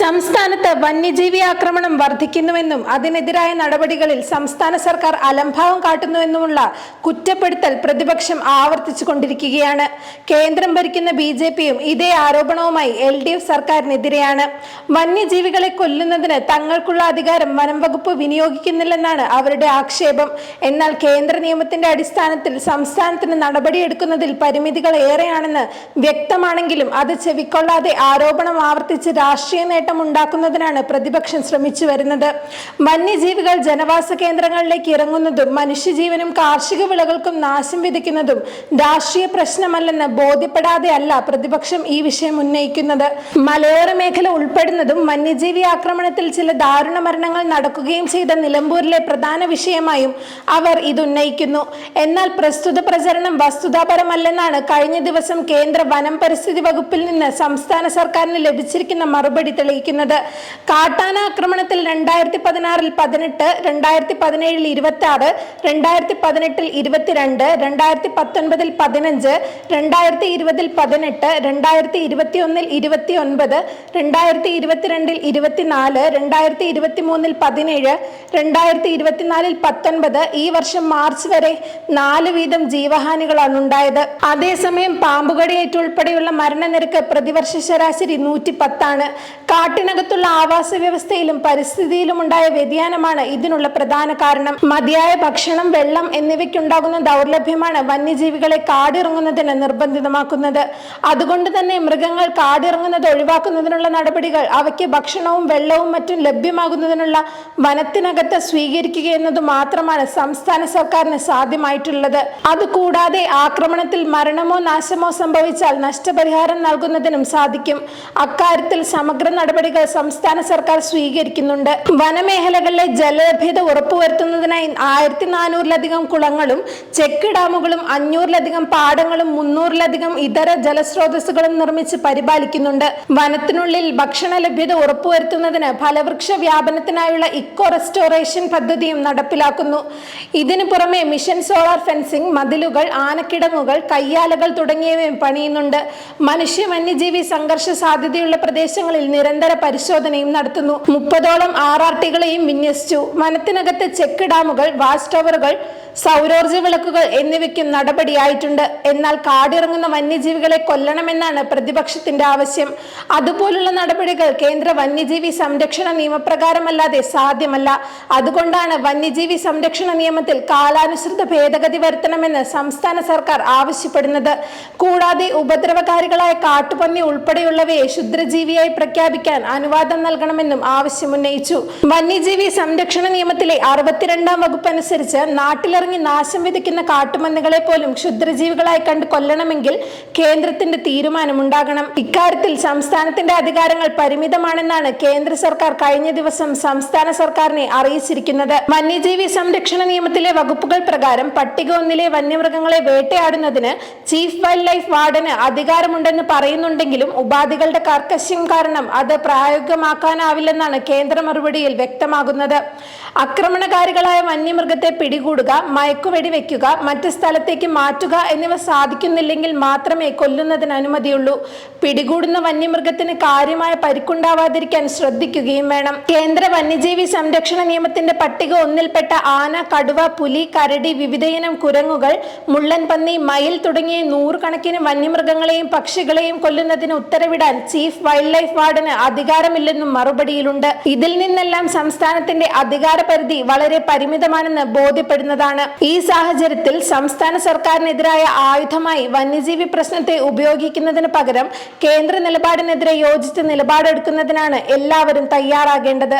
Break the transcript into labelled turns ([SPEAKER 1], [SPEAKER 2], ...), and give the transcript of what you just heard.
[SPEAKER 1] സംസ്ഥാനത്ത് വന്യജീവി ആക്രമണം വർദ്ധിക്കുന്നുവെന്നും അതിനെതിരായ നടപടികളിൽ സംസ്ഥാന സർക്കാർ അലംഭാവം കാട്ടുന്നുവെന്നുമുള്ള കുറ്റപ്പെടുത്തൽ പ്രതിപക്ഷം ആവർത്തിച്ചു കൊണ്ടിരിക്കുകയാണ് കേന്ദ്രം ഭരിക്കുന്ന ബി ജെ പിയും ഇതേ ആരോപണവുമായി എൽ ഡി എഫ് സർക്കാരിനെതിരെയാണ്. വന്യജീവികളെ കൊല്ലുന്നതിന് തങ്ങൾക്കുള്ള അധികാരം വനം വകുപ്പ് വിനിയോഗിക്കുന്നില്ലെന്നാണ് അവരുടെ ആക്ഷേപം. എന്നാൽ കേന്ദ്ര നിയമത്തിന്റെ അടിസ്ഥാനത്തിൽ സംസ്ഥാനത്തിന് നടപടിയെടുക്കുന്നതിൽ പരിമിതികൾ ഏറെയാണെന്ന് വ്യക്തമാണെങ്കിലും അത് ചെവിക്കൊള്ളാതെ ആരോപണം ആവർത്തിച്ച് രാഷ്ട്രീയ നേട്ടം ഉണ്ടാക്കുന്നതിനാണ് പ്രതിപക്ഷം ശ്രമിച്ചു വരുന്നത്. വന്യജീവികൾ ജനവാസ കേന്ദ്രങ്ങളിലേക്ക് ഇറങ്ങുന്നതും മനുഷ്യജീവനും കാർഷിക വിളകൾക്കും നാശം വിധിക്കുന്നതും രാഷ്ട്രീയ പ്രശ്നമല്ലെന്ന് ബോധ്യപ്പെടാതെയല്ല പ്രതിപക്ഷം ഈ വിഷയം ഉന്നയിക്കുന്നത്. മലയോര മേഖല ഉൾപ്പെടുന്നതും വന്യജീവി ആക്രമണത്തിൽ ചില ദാരുണ മരണങ്ങൾ നടക്കുകയും ചെയ്ത നിലമ്പൂരിലെ പ്രധാന വിഷയമായും അവർ ഇതുന്നയിക്കുന്നു. എന്നാൽ പ്രസ്തുത പ്രചരണം വസ്തുതാപരമല്ലെന്നാണ് കഴിഞ്ഞ ദിവസം കേന്ദ്ര വനം പരിസ്ഥിതി വകുപ്പിൽ നിന്ന് സംസ്ഥാന സർക്കാരിന് ലഭിച്ചിരിക്കുന്ന മറുപടി തെളിയിക്കുന്നത് കാട്ടാന ആക്രമണത്തിൽ രണ്ടായിരത്തി പതിനാറിൽ പതിനെട്ട് രണ്ടായിരത്തി പതിനേഴിൽ ഇരുപത്തി ആറ് രണ്ടായിരത്തി പതിനെട്ടിൽ ഇരുപത്തിരണ്ട് രണ്ടായിരത്തി പത്തൊൻപതിൽ പതിനഞ്ച് രണ്ടായിരത്തി ഇരുപതിൽ പതിനെട്ട് രണ്ടായിരത്തി ഇരുപത്തി ഒന്നിൽ ഇരുപത്തി ഒൻപത് രണ്ടായിരത്തി ഇരുപത്തിരണ്ടിൽ ഇരുപത്തിനാല് രണ്ടായിരത്തി ഇരുപത്തി മൂന്നിൽ പതിനേഴ് രണ്ടായിരത്തി ഇരുപത്തിനാലിൽ പത്തൊൻപത് ഈ വർഷം മാർച്ച് വരെ നാല് വീതം ജീവഹാനികളാണ് ഉണ്ടായത്. അതേസമയം പാമ്പുകടിയേറ്റുൾപ്പെടെയുള്ള മരണനിരക്ക് പ്രതിവർഷ ശരാശരി നൂറ്റി പത്താണ് കാട്ടിനകത്തുള്ള ആവാസ വ്യവസ്ഥയിലും പരിസ്ഥിതിയിലും ഉണ്ടായ വ്യതിയാനമാണ് ഇതിനുള്ള പ്രധാന കാരണം. മതിയായ ഭക്ഷണം വെള്ളം എന്നിവയ്ക്കുണ്ടാകുന്ന ദൗർലഭ്യമാണ് വന്യജീവികളെ കാടിറങ്ങുന്നതിന് നിർബന്ധിതമാക്കുന്നത്. അതുകൊണ്ട് തന്നെ മൃഗങ്ങൾ കാടിറങ്ങുന്നത് ഒഴിവാക്കുന്നതിനുള്ള നടപടികൾ അവയ്ക്ക് ഭക്ഷണവും വെള്ളവും മറ്റും ലഭ്യമാകുന്നതിനുള്ള വനത്തിനകത്ത് സ്വീകരിക്കുക എന്നത് മാത്രമാണ് സംസ്ഥാന സർക്കാരിന് സാധ്യമായിട്ടുള്ളത്. അതുകൂടാതെ ആക്രമണത്തിൽ മരണമോ നാശമോ സംഭവിച്ചാൽ നഷ്ടപരിഹാരം നൽകുന്നതിനും സാധിക്കും. അക്കാര്യത്തിൽ സമഗ്ര നടപടികൾ സംസ്ഥാന സർക്കാർ സ്വീകരിക്കുന്നുണ്ട്. വനമേഖലകളിലെ ജലലഭ്യത ഉറപ്പുവരുത്തുന്നതിനായി ആയിരത്തി നാനൂറിലധികം കുളങ്ങളും ചെക്ക് ഡാമുകളും അഞ്ഞൂറിലധികം പാടങ്ങളും മുന്നൂറിലധികം ഇതര ജലസ്രോതസ്സുകളും നിർമ്മിച്ച് പരിപാലിക്കുന്നുണ്ട്. വനത്തിനുള്ളിൽ ഭക്ഷണ ലഭ്യത ഉറപ്പുവരുത്തുന്നതിന് ഫലവൃക്ഷ വ്യാപനത്തിനായുള്ള ഇക്കോ റെസ്റ്റോറേഷൻ പദ്ധതിയും നടപ്പിലാക്കുന്നു. ഇതിനു പുറമെ മിഷൻ സോളാർ ഫെൻസിംഗ് മതിലുകൾ ആനക്കിടങ്ങുകൾ കയ്യാലകൾ തുടങ്ങിയവയും പണിയുന്നുണ്ട്. മനുഷ്യ വന്യജീവി സംഘർഷ സാധ്യതയുള്ള പ്രദേശങ്ങളിൽ നിരന്തര പരിശോധനയും നടത്തുന്നു. മുപ്പതോളം ആർ ആർ ടികളെയും വിന്യസിച്ചു. വനത്തിനകത്ത് ചെക്ക് ഡാമുകൾ വാച്ച് ടവറുകൾ സൗരോർജ വിളക്കുകൾ എന്നിവയ്ക്കും നടപടിയായിട്ടുണ്ട്. എന്നാൽ കാടിറങ്ങുന്ന വന്യജീവികളെ കൊല്ലണമെന്നാണ് പ്രതിപക്ഷത്തിന്റെ ആവശ്യം. അതുപോലുള്ള നടപടികൾ കേന്ദ്ര വന്യജീവി സംരക്ഷണ നിയമപ്രകാരമല്ലാതെ സാധ്യമല്ല. അതുകൊണ്ടാണ് വന്യജീവി സംരക്ഷണ നിയമത്തിൽ കാലാനുസൃത ഭേദഗതി വരുത്തണമെന്ന് സംസ്ഥാന സർക്കാർ ആവശ്യപ്പെടുന്നത്. കൂടാതെ ഉപദ്രവകാരികളായ കാട്ടുപന്നി ഉൾപ്പെടെയുള്ളവയെ ക്ഷുദ്രജീവിയായി പ്രഖ്യാപിക്കാൻ അനുവാദം നൽകണമെന്നും ആവശ്യമുന്നയിച്ചു വന്യജീവി സംരക്ഷണ നിയമത്തിലെ അറുപത്തിരണ്ടാം വകുപ്പ് അനുസരിച്ച് നാട്ടിലിറങ്ങി നാശം വിതയ്ക്കുന്ന കാട്ടുമന്നുകളെ പോലും ക്ഷുദ്രജീവികളായി കണ്ട് കൊല്ലണമെങ്കിൽ കേന്ദ്രത്തിന്റെ തീരുമാനമുണ്ടാകണം. ഇക്കാര്യത്തിൽ സംസ്ഥാനത്തിന്റെ അധികാരങ്ങൾ പരിമിതമാണെന്നാണ് കേന്ദ്ര സർക്കാർ കഴിഞ്ഞ ദിവസം സംസ്ഥാന സർക്കാരിനെ അറിയിച്ചിരിക്കുന്നത്. വന്യജീവി സംരക്ഷണ നിയമത്തിലെ വകുപ്പുകൾ പ്രകാരം പട്ടിക ഒന്നിലെ വന്യമൃഗങ്ങളെ വേട്ടയാടുന്നതിന് ചീഫ് വൈൽഡ് ലൈഫ് വാർഡന് അധികാരമുണ്ടെന്ന് പറയുന്നുണ്ടെങ്കിലും ഉപാധികളുടെ കർക്കശ്യം കാരണം അത് പ്രായോഗികമാക്കാനാവില്ലെന്നാണ് കേന്ദ്ര മറുപടിയിൽ വ്യക്തമാകുന്നത്. ആക്രമണകാരികളായ വന്യമൃഗത്തെ പിടികൂടുക മയക്കുവെടി വെക്കുക മറ്റ് സ്ഥലത്തേക്ക് മാറ്റുക എന്നിവ സാധിക്കുന്നില്ലെങ്കിൽ മാത്രമേ കൊല്ലുന്നതിന് അനുമതിയുള്ളൂ പിടികൂടുന്ന വന്യമൃഗത്തിന് കാര്യമായ പരിക്കുണ്ടാവാതിരിക്കാൻ ശ്രദ്ധിക്കുകയും വേണം. കേന്ദ്ര വന്യജീവി സംരക്ഷണ നിയമത്തിന്റെ പട്ടിക ഒന്നിൽപ്പെട്ട ആന കടുവ പുലി കരടി വിവിധയിനം കുരങ്ങുകൾ മുള്ളൻ പന്നി മയിൽ തുടങ്ങിയ നൂറുകണക്കിന് വന്യമൃഗങ്ങളെയും പക്ഷികളെയും കൊല്ലുന്നതിന് ഉത്തരവിടാൻ ചീഫ് വൈൽഡ് ലൈഫ് വാർഡന് അധികാരമില്ലെന്നും മറുപടിയിലുണ്ട്. ഇതിൽ നിന്നെല്ലാം സംസ്ഥാനത്തിന്റെ അധികാര പരിധി വളരെ പരിമിതമാണെന്ന് ബോധ്യപ്പെടുന്നതാണ്. ഈ സാഹചര്യത്തിൽ സംസ്ഥാന സർക്കാരിനെതിരായ ആയുധമായി വന്യജീവി പ്രശ്നത്തെ ഉപയോഗിക്കുന്നതിന് പകരം കേന്ദ്ര നിലപാടിനെതിരെ യോജിച്ച് നിലപാടെടുക്കുന്നതിനാണ് എല്ലാവരും തയ്യാറാകേണ്ടത്.